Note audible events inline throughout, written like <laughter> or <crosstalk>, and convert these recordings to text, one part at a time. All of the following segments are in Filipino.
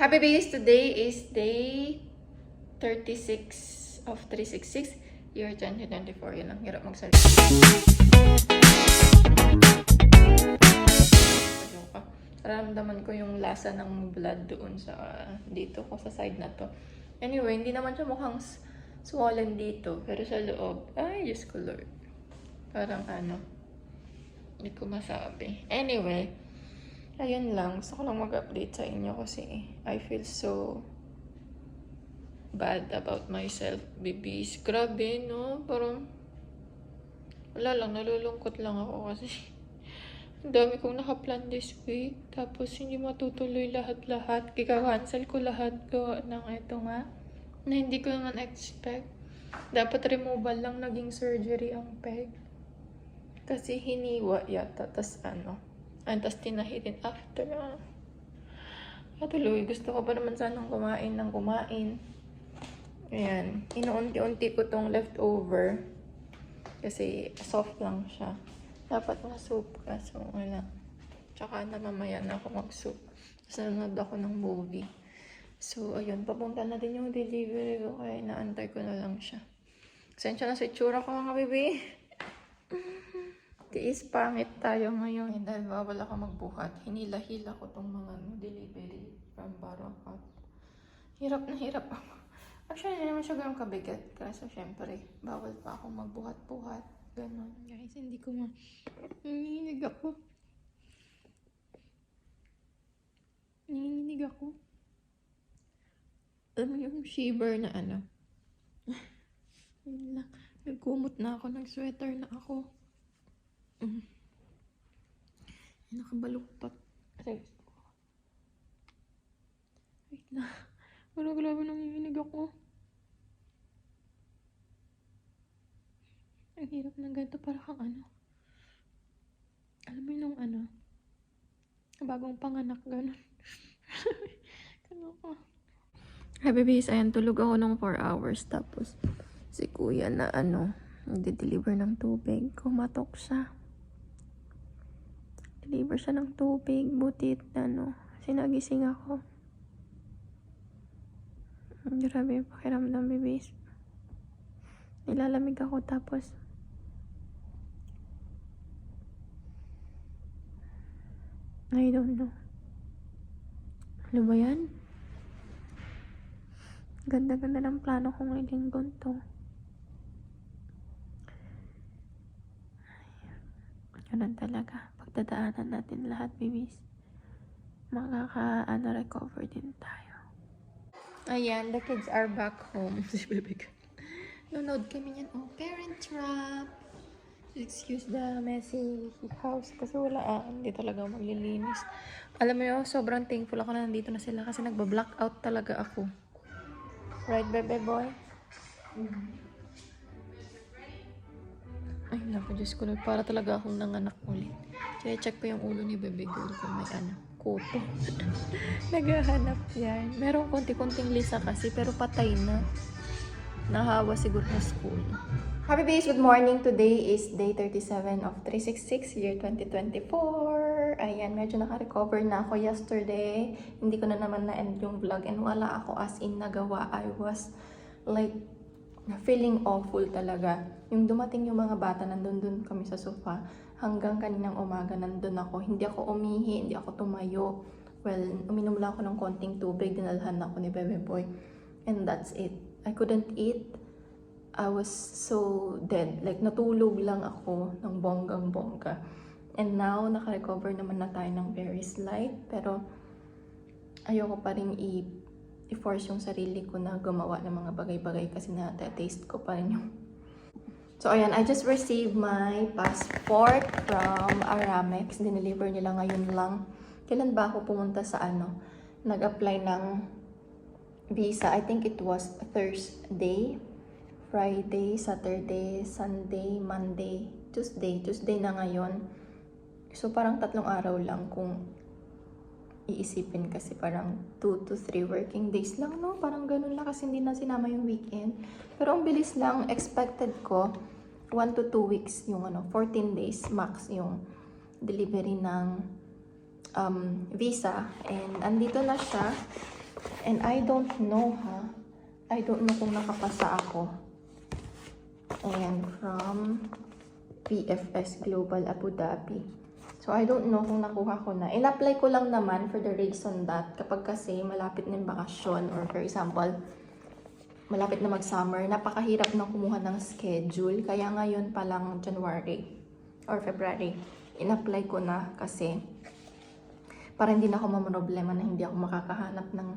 Happy Babies! Today is day 36 of 366, year 2024. Yun ang hirap magsalita. Joke. Ramdaman ko yung lasa ng blood doon sa dito ko sa side na to. Anyway, hindi naman siya mukhang swollen dito. Pero sa loob, ay, Diyos ko Lord. Parang ano, hindi ko masabi. Anyway, ayun lang. Gusto ko lang mag-update sa inyo kasi I feel so bad about myself, babies. Grabe, no? Parang, wala lang, nalulungkot lang ako kasi <laughs> ang dami kong nakaplan this week. Tapos, hindi matutuloy lahat-lahat. Kika-cancel ko lahat ko ng ito nga. Na hindi ko naman expect. Dapat removal lang naging surgery ang peg. Kasi hiniwa yata. Tapos ano. And tapos tinahitin after. Ah. Patuloy. Gusto ko pa naman sanang kumain ng kumain. Ayan. Inuunti-unti ko tong leftover. Kasi soft lang siya. Dapat nga soup ka. So, wala. Tsaka na mamaya na ako mag-soup. Tapos nanonood ako ng movie. So, ayun. Papunta na din yung delivery ko. Kaya inaantay ko na lang siya. Sensya na sa itsura ko mga baby. <laughs> Tiis pangit tayo ngayon. Eh, dahil bawal ako magbuhat. Hinila-hila ko tong mga ano, delivery from Barakat. Hirap na hirap ako. Actually, hindi naman siya ganun kabigat. Kaso, syempre, bawal pa ako magbuhat-buhat. Ganon. Guys, hindi ko ma... Nanginginig ako. Nanginginig ako. Alam mo yung shiver na ano? <laughs> Nagkumot na ako. Nag-sweater na ako. Mm. Nakabaluktot. Aray. Wait na. <laughs> Wala grabe nanginginig ako. Ang hirap ng ganito para kang ano. Alam mo yung ano. Bagong panganak, ganun. <laughs> Ganun ko. Hi babies, ayan tulog ako ng 4 hours tapos si kuya na ano, nagde-deliver ng tubig. Kumatok siya. Deliver siya ng tubig, butit, ano, sinagising ako. Grabe yung pakiramdam, babies. Nilalamig ako tapos I don't know. Ano ba yan? Ganda-ganda ng plano ko ngayong linggon to. Ganun talaga. Pagdadaanan natin lahat, babies. Makaka-ano, recover din tayo. Ayan, the kids are back home. <laughs> Si Bebe ka. Nunod kami niyan. Oh, parent trap. Excuse the messy house kasi wala ah, hindi talaga ako maglilinis. Alam mo yun, sobrang thankful ako na nandito na sila kasi nagba-blackout talaga ako. Right, bebe boy? Ay, naku, Diyos ko, Lord, para talaga akong nanganak ulit. Kaya check ko yung ulo ni bebe girl kung may ano, kuto. <laughs> Naghahanap yan. Meron konti-konting lisa kasi, pero patay na. Nahawa siguro na school. Happy Babies, good morning. Today is day 37 of 366, year 2024. Ayan, medyo naka-recover na ako yesterday. Hindi ko na naman na-end yung vlog and wala ako as in nagawa. I was like feeling awful talaga. Yung dumating yung mga bata, nandun dun kami sa sofa. Hanggang kaninang umaga, nandun ako. Hindi ako umihi, hindi ako tumayo. Well, uminom lang ako ng konting tubig, dinalhan ako ni Bebe Boy. And that's it. I couldn't eat. I was so dead. Like, natulog lang ako ng bonggang-bongga. And now, naka-recover naman na tayo ng very slight. Pero, ayoko pa rin i- i-force yung sarili ko na gumawa ng mga bagay-bagay kasi na-taste ko pa rin yung... So, ayan. I just received my passport from Aramex. Dineliver nila ngayon lang. Kailan ba ako pumunta sa ano? Nag-apply ng visa. I think it was Thursday. Friday, Saturday, Sunday, Monday, Tuesday. Tuesday na ngayon. So, parang tatlong araw lang kung iisipin kasi parang 2 to 3 working days lang, no? Parang ganun lang kasi hindi na sinama yung weekend. Pero ang bilis lang, expected ko, 1 to 2 weeks yung ano, 14 days max yung delivery ng um, visa. And andito na siya. And I don't know ha. I don't know kung nakapasa ako. Ayan, from PFS Global Abu Dhabi. So, I don't know kung nakuha ko na. In-apply ko lang naman for the reason that kapag kasi malapit na yung bakasyon or for example, malapit na mag-summer, napakahirap na kumuha ng schedule. Kaya ngayon pa lang January or February, in-apply ko na kasi para hindi na ako mamroblema na hindi ako makakahanap ng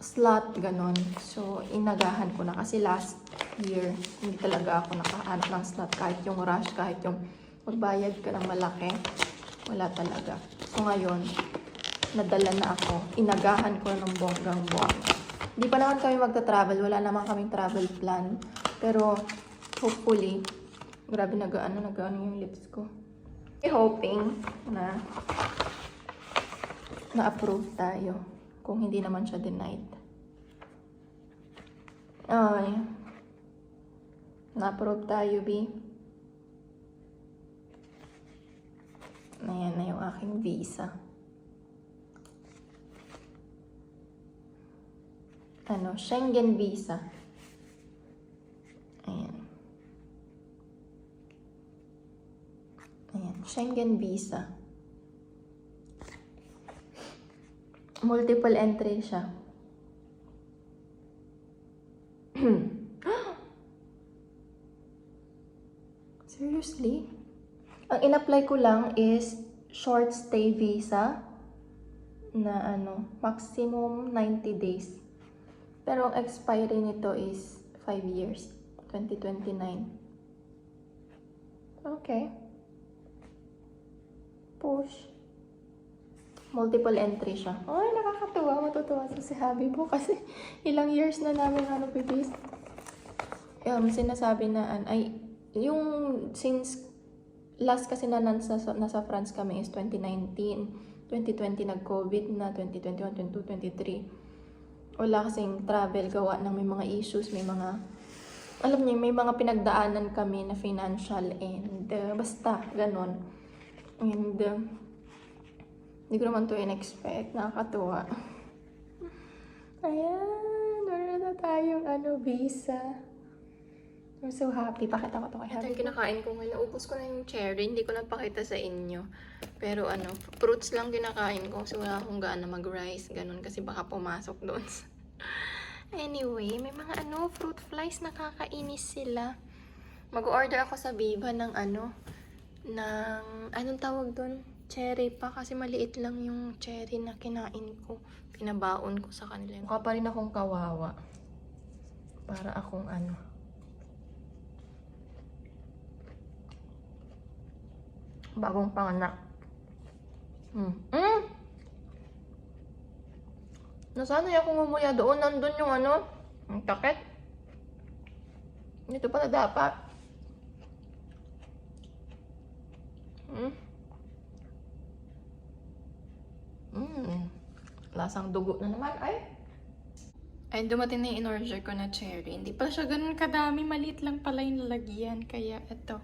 slot, ganon. So, inagahan ko na kasi last year, hindi talaga ako nakahanap ng slot kahit yung rush, kahit yung magbayad ka ng malaki, wala talaga. So, ngayon, nadala na ako. Inagahan ko ng bonggang bongga. Hindi pa naman kami magta-travel, wala naman kaming travel plan. Pero, hopefully, grabe nag-ano, nag-ano yung lips ko. Eh, hoping na na-approve tayo kung hindi naman siya denied. Ay. Na-approve tayo, B. Ayan na yung aking visa. Ano, Schengen visa. Ayan. Ayan, Schengen visa. Multiple entry siya. <clears throat> Seriously? Ang in-apply ko lang is short stay visa na ano, maximum 90 days. Pero ang expiry nito is 5 years, 2029. Okay. Push multiple entry siya. Ay, nakakatuwa. Matutuwa sa si Habibo <laughs> kasi ilang years na namin ano, bibis. Um, sinasabi na, an- ay, yung since last kasi na nasa, nasa France kami is 2019. 2020 nag-COVID na, 2021, 2022, 2023. Wala kasing travel, gawa ng may mga issues, may mga, alam niyo, may mga pinagdaanan kami na financial and uh, basta, ganon. And, uh, hindi ko naman to in-expect. Nakakatuwa. Ayan. Meron na tayong ano, visa. I'm so happy. Pakita ko to kay Ito yung kinakain ko ngayon. Naubos ko na yung cherry. Hindi ko napakita sa inyo. Pero ano, fruits lang kinakain ko. So wala akong gaana mag-rice. Ganun kasi baka pumasok doon. <laughs> anyway, may mga ano, fruit flies. Nakakainis sila. Mag-order ako sa Viva ng ano, ng, anong tawag doon? Cherry pa kasi maliit lang yung cherry na kinain ko. Pinabaon ko sa kanila. Mukha pa rin akong kawawa. Para akong ano. Bagong panganak. Hmm. Mm! Nasanay ako ngumuya doon. Nandun yung ano. Ang takit. Dito pala dapat. Hmm. Mm. Lasang dugo na naman. Ay. Ay, dumating na yung in-order ko na cherry. Hindi pala siya ganun kadami. Maliit lang pala yung lalagyan. Kaya ito,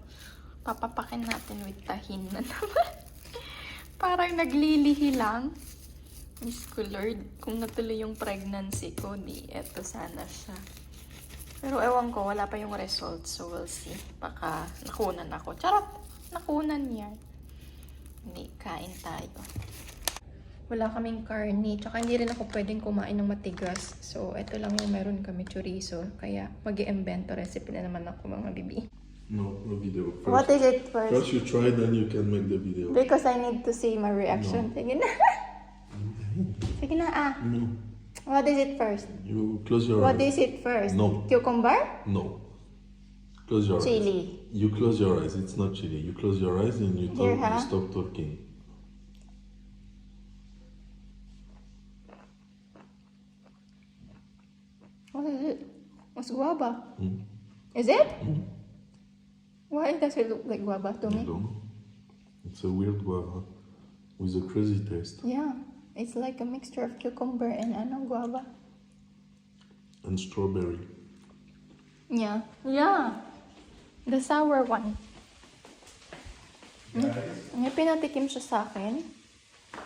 papapakin natin with tahin na naman. <laughs> Parang naglilihi lang. Miss ko Lord, kung natuloy yung pregnancy ko, di eto sana siya. Pero ewan ko, wala pa yung result. So we'll see. Baka nakunan ako. Charot! Nakunan yan. Hindi, kain tayo wala kaming karne. Tsaka hindi rin ako pwedeng kumain ng matigas. So, ito lang yung meron kami chorizo. Kaya mag invento recipe na naman ako mga bibi. No, no video. First, What is it first? first you try, then you can make the video. Because I need to see my reaction. Sige na. Sige <laughs> na ah. No, What is it first? you close your What eyes. is it first? No. Cucumber? No. Close your eyes. Chili. You close your eyes. It's not chili. You close your eyes and you, Here, talk, huh? you stop talking. What is it? It's guava. Mm. Is it? Why does it look like guava to You me? don't know? It's a weird guava with a crazy taste Yeah. It's like a mixture of cucumber and ano, guava. and strawberry. Yeah. Yeah. The sour one. May pinatikim siya sa akin.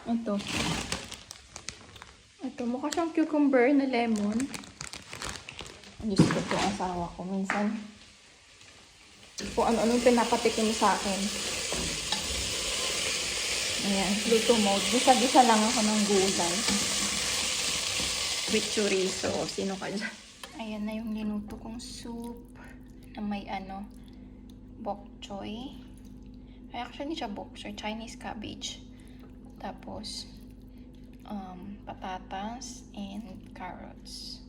Ito. Ito, mukha siyang cucumber na lemon. Diyos ko po, asawa ko. Minsan, kung ano-anong pinapatikim sa akin. Ayan, luto mode. Gisa-gisa lang ako ng gulay. With chorizo. Sino ka dyan? Ayan na yung linuto kong soup na may ano, bok choy. Ay, actually, siya bok choy. Chinese cabbage. Tapos, um, patatas and carrots.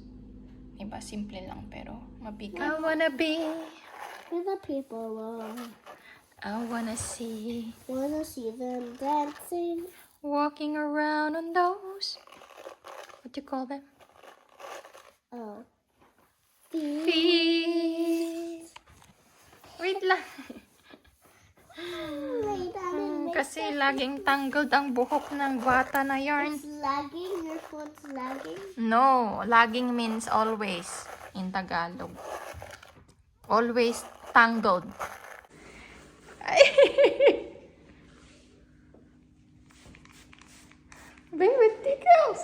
Diba? Simple lang pero mabigat. I wanna be, Where the people are. I wanna see, Wanna see them dancing? walking around on those, what do you call them? Oh. Feet. Feet. Wait lang. Down hmm, Kasi laging tangled ang buhok ng bata na yarn. It's lagging. Your phone's lagging. No, laging means always in Tagalog. Always tangled. <laughs> <laughs> Baby tickles!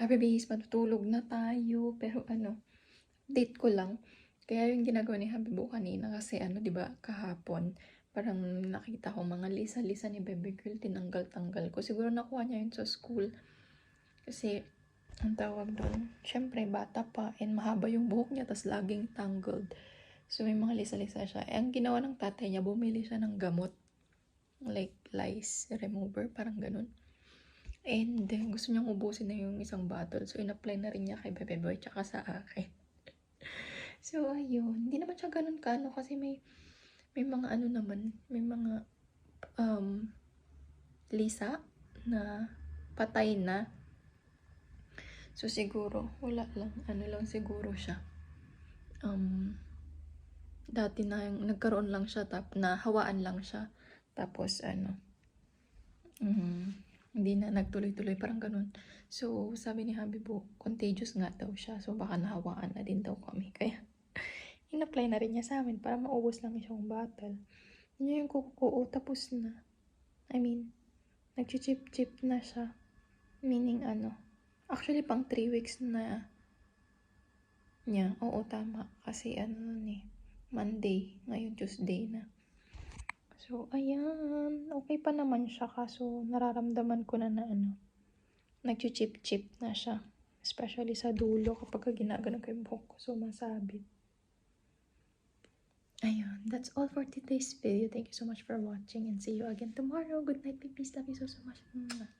Ay, babies, matutulog na tayo. Pero ano, date ko lang. Kaya yung ginagawa ni Habibo kanina kasi ano, di ba, kahapon, parang nakita ko mga lisa-lisa ni Baby Girl, tinanggal-tanggal ko. Siguro nakuha niya yun sa school. Kasi, ang tawag doon, syempre, bata pa, and mahaba yung buhok niya, tas laging tangled. So, may mga lisa-lisa siya. Eh, ang ginawa ng tatay niya, bumili siya ng gamot. Like, lice remover, parang ganun. And gusto niyang ubusin na yung isang bottle. So, in-apply na rin niya kay Bebe Boy, tsaka sa akin. <laughs> so, ayun. Hindi naman siya ganun kano kasi may, may mga ano naman, may mga, um, lisa na patay na. So, siguro, wala lang. Ano lang siguro siya. Um, dati na yung, nagkaroon lang siya, tap, na hawaan lang siya. Tapos, ano, mhm, hindi na nagtuloy-tuloy, parang ganun. So, sabi ni Habibo, contagious nga daw siya. So, baka nahawaan na din daw kami. <laughs> Kaya, in-apply na rin niya sa amin para maubos lang isang bottle. Yun yung kukuo, tapos na. I mean, nag-chip-chip na siya. Meaning, ano, actually, pang 3 weeks na niya. Oo, tama. Kasi, ano nun eh, Monday. Ngayon, Tuesday na. So, ayan. Okay pa naman siya. Kaso, nararamdaman ko na na ano, nag-chip-chip na siya. Especially sa dulo kapag ginagano ko yung buhok ko. So, masabit. Ayun. That's all for today's video. Thank you so much for watching and see you again tomorrow. Good night, babies. Love you so, so much. Mwah.